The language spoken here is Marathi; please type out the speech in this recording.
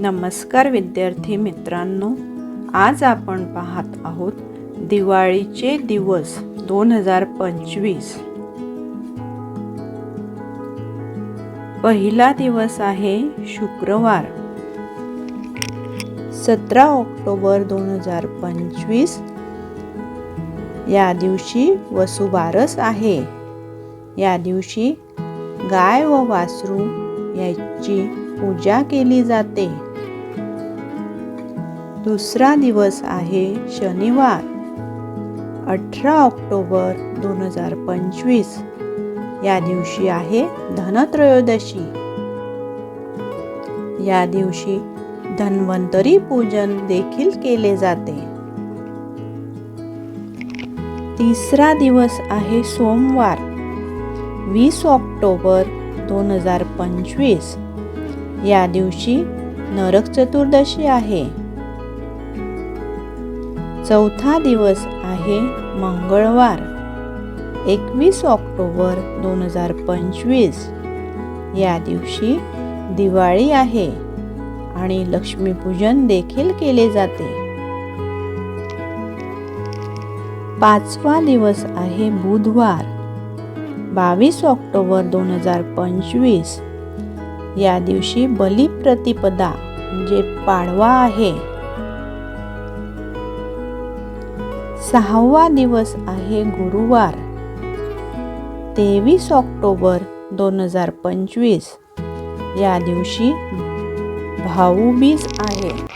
नमस्कार विद्यार्थी मित्रांनो आज आपण पाहत आहोत दिवाळीचे दिवस दोन हजार पंचवीस. पहिला दिवस आहे शुक्रवार. सतरा ऑक्टोबर दोन हजार पंचवीस. या दिवशी वसुबारस आहे. या दिवशी गाय व वासरू याची पूजा केली जाते. दुसरा दिवस आहे शनिवार अठरा ऑक्टोबर दोन हजार पंचवीस. या दिवशी आहे धनत्रयोदशी. या दिवशी धन्वंतरी पूजन देखील केले जाते. तिसरा दिवस आहे सोमवार वीस ऑक्टोबर दोन हजार पंचवीस. या दिवशी नरक चतुर्दशी आहे. चौथा दिवस आहे मंगळवार एकवीस ऑक्टोबर दोन हजार पंचवीस. या दिवशी दिवाळी आहे आणि लक्ष्मीपूजन देखील केले जाते. पाचवा दिवस आहे बुधवार बावीस ऑक्टोबर दोन हजार पंचवीस. या दिवशी बलिप्रतिपदा म्हणजे पाडवा आहे. सहावा दिवस आहे गुरुवार तेवीस ऑक्टोबर दोन हजार पंचवीस. या दिवशी भाऊबीज आहे.